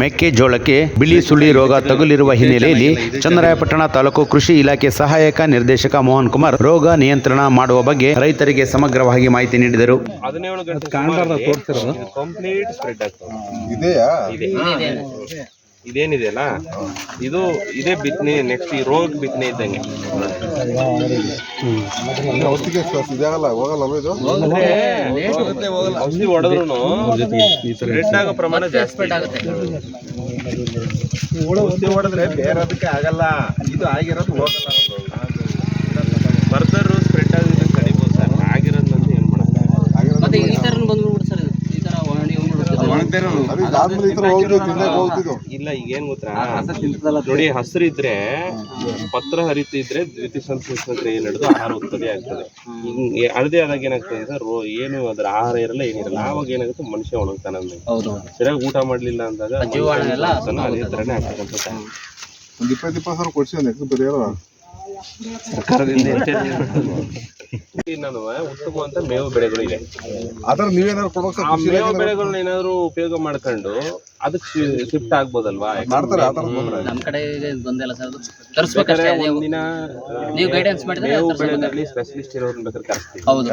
ಮೆಕ್ಕೆಜೋಳಕ್ಕೆ ಬಿಳಿ ಸುಳಿ ರೋಗ ತಗುಲಿರುವ ಹಿನ್ನೆಲೆಯಲ್ಲಿ ಚನ್ನರಾಯಪಟ್ಟಣ ತಾಲೂಕು ಕೃಷಿ ಇಲಾಖೆ ಸಹಾಯಕ ನಿರ್ದೇಶಕ ಮೋಹನ್ ಕುಮಾರ್ ರೋಗ ನಿಯಂತ್ರಣ ಮಾಡುವ ಬಗ್ಗೆ ರೈತರಿಗೆ ಸಮಗ್ರವಾಗಿ ಮಾಹಿತಿ ನೀಡಿದರು. ಕಂಪ್ಲೀಟ್ ಸ್ಪ್ರೆಡ್ ಆಗ್ತದೆ. ಇದೆಯಾ? ಇದೆ. ಇದೇನಿದೆಯಲ್ಲ? ಇದು ಇದೇ ಬಿತ್ತನೆ ನೆಕ್ಸ್ಟ್ ಈ ರೋಗ ಬಿತ್ತನೆ ಇದ್ದಂಗೆ. ಔಷಧಿಗೆ ಸ- ಇದಾಗಲ್ಲ ಹೋಗಲ್ಲ ಇದು? ಔಷಧಿ ಹೊಡೆದ್ರು ರೆಡ್ ಆಗೋ ಪ್ರಮಾಣ ಜಾಸ್ತಿ ಔಷಧಿ ಹೊಡೆದ್ರೆ ಬೇರೆದಕ್ಕೆ ಆಗಲ್ಲ. ಇದು ಆಗಿರೋದು ಹೋಗಲ್ಲ. ಫರ್ದರ್ ಸ್ಪ್ರೆಡ್ ಆಗೋದಕ್ಕೆ ಕಡಿಬೋದು ಸರ್. ಅಂತ ಏನು ಮಾಡಲ್ಲ ಮತ್ತೆ ಈ ತರ ಬಂದ್ಬಿಡ್ಬಿಡು ಸರ್ ಇದು. ಈ ತರ ಒಣಗಿ ಹೋಗ್ತಿದ್ದು ಇಲ್ಲ ಈಗ ಏನ್ ಗೊತ್ತಾ? ನೋಡಿ ಹಸಿರು ಇದ್ರೆ ಪತ್ರ ಹರಿತಿದ್ರೆ ದ್ವಿತೀಯ ಸಂಸ್ಕೃತಿ ಏನ್ ಹಿಡಿದು ಆಹಾರ ಉತ್ಪತ್ತಿ ಆಗ್ತದೆ. ಹಳದಿ ಆದಾಗ ಏನಾಗ್ತದೆ ಅಂದ್ರೆ ರೋ ಏನು ಅದ್ರ ಆಹಾರ ಇರಲ್ಲ ಏನಿರಲ್ಲ. ಆವಾಗ ಏನಾಗುತ್ತೆ ಮನುಷ್ಯ ಒಣಗ್ತಾನೆ ಸರಿಯಾಗಿ ಊಟ ಮಾಡ್ಲಿಲ್ಲ ಅಂದಾಗ ಅದೇ ತರನೇ ಆಗ್ತಕ್ಕಂಥ ಒಂದ್ ಇಪ್ಪತ್ತು ಇಪ್ಪತ್ತು ಸಾವಿರ ಕೊಡ್ಸಿ ನೆಕ್ಸ್ಟ್ ಪರಿಹಾರ ಸರ್ಕಾರದಿಂದ ನಾನು ಉತ್ತಮವಂತ ಮೇವು ಬೆಳೆಗಳಿವೆ ಆತರ ನೀವೇನಾದ್ರು ಕೊಡ್ಬೇಕು ಆ ಮೇವು ಬೆಳೆಗಳನ್ನ ಏನಾದ್ರು ಉಪಯೋಗ ಮಾಡ್ಕೊಂಡು ಅದಕ್ಕೆ ಶಿಫ್ಟ್ ಆಗ್ಬೋದಲ್ವಾ? ಮಾಡ್ತಾರೆ ಆತರ ಬಂದ್ರೆ ನಮ್ ಕಡೆ ಬಂದಿಲ್ಲ ಸರ್ ತರಿಸ್ಬೇಕಾದ್ರೆ ಒಂದಿನ ನೀವು ಗೈಡೆನ್ಸ್ ಮಾಡಿದ್ರೆ ಮೇವು ಬೆಳೆಗಳಲ್ಲಿ ಬೆಳೆನಲ್ಲಿ ಸ್ಪೆಷಲಿಸ್ಟ್ ಇರೋರ್ನ ಬೇಕಾದ್ರೆ ಕರೆಸ್ತೀವಿ. ಹೌದು.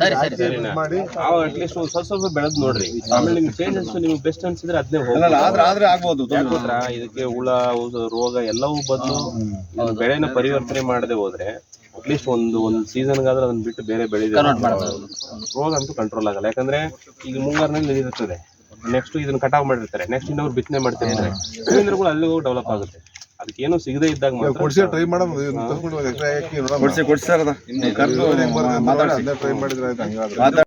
ಸರಿ, ಸರಿ, ಇದ್ ಮಾಡಿ. ನಾವು ಅಟ್ಲೀಸ್ಟ್ ಒಂದು ಸ್ವಲ್ಪ ಸ್ವಲ್ಪ ಬೆಳೆದ್ ನೋಡ್ರಿ. ಆಮೇಲೆ ನಿಮ್ಗೆ ಚೇಂಜಸ್ ನಿಮ್ಗೆ ಬೆಸ್ಟ್ ಅನ್ಸಿದ್ರೆ ಅದನ್ನೇ ಹೋಗಲ್ಲ ಆದ್ರೆ ಆಗ್ಬೋದು ಯಾಕೆ ಗೊತ್ತಾ ಇದಕ್ಕೆ ಹುಳ ರೋಗ ಎಲ್ಲವೂ ಬದಲು ಬೆಳೆನ ಪರಿವರ್ತನೆ ಮಾಡದೆ ಹೋದ್ರೆ ಅಟ್ಲೀಸ್ಟ್ ಒಂದು ಒಂದು ಸೀಸನ್ಗಾದ್ರೆ ಅದನ್ನ ಬಿಟ್ಟು ಬೇರೆ ಬೆಳೆ ರೋಗ ಅಂತೂ ಕಂಟ್ರೋಲ್ ಆಗಲ್ಲ. ಯಾಕಂದ್ರೆ ಈಗ ಮುಂಗಾರಿನಲ್ಲಿ ಇರುತ್ತದೆ ನೆಕ್ಸ್ಟ್ ಇದನ್ನ ಕಟಾವ್ ಮಾಡಿರ್ತಾರೆ. ನೆಕ್ಸ್ಟ್ ಅವ್ರು ಬಿತ್ತನೆ ಮಾಡ್ತಿರ್ತಾರೆ ಶಿಲೀಂಧ್ರಗಳು ಅಲ್ಲಿ ಹೋಗಿ ಡೆವಲಪ್ ಆಗುತ್ತೆ. ಅದಕ್ಕೆ ಏನೋ ಸಿಗದೆ ಇದ್ದಾಗ ಮಾತ್ರ ಕೊಡ್ಸಿ ಟ್ರೈ ಮಾಡೋದು. ಕೊಡ್ಸಿ ಕೊಡ್ಸಿ ಸರ್ ಟ್ರೈ ಮಾಡಿದ್ರೆ ಆಯ್ತು? ಹಂಗಾದ್ರೆ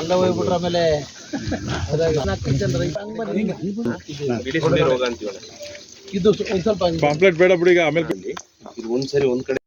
ಅಲ್ಲ ಹೋಗ್ಬಿಟ್ರೆ ಆಮೇಲೆ ಬಿಳಿ ಸ್ವಲ್ಪ ಪಾಂಪ್ಲೆಟ್ ಬೇಡ ಬಿಡಿ ಈಗ ಆಮೇಲೆ ಇದು ಒಂದ್ಸರಿ ಒಂದ್ ಕಡೆ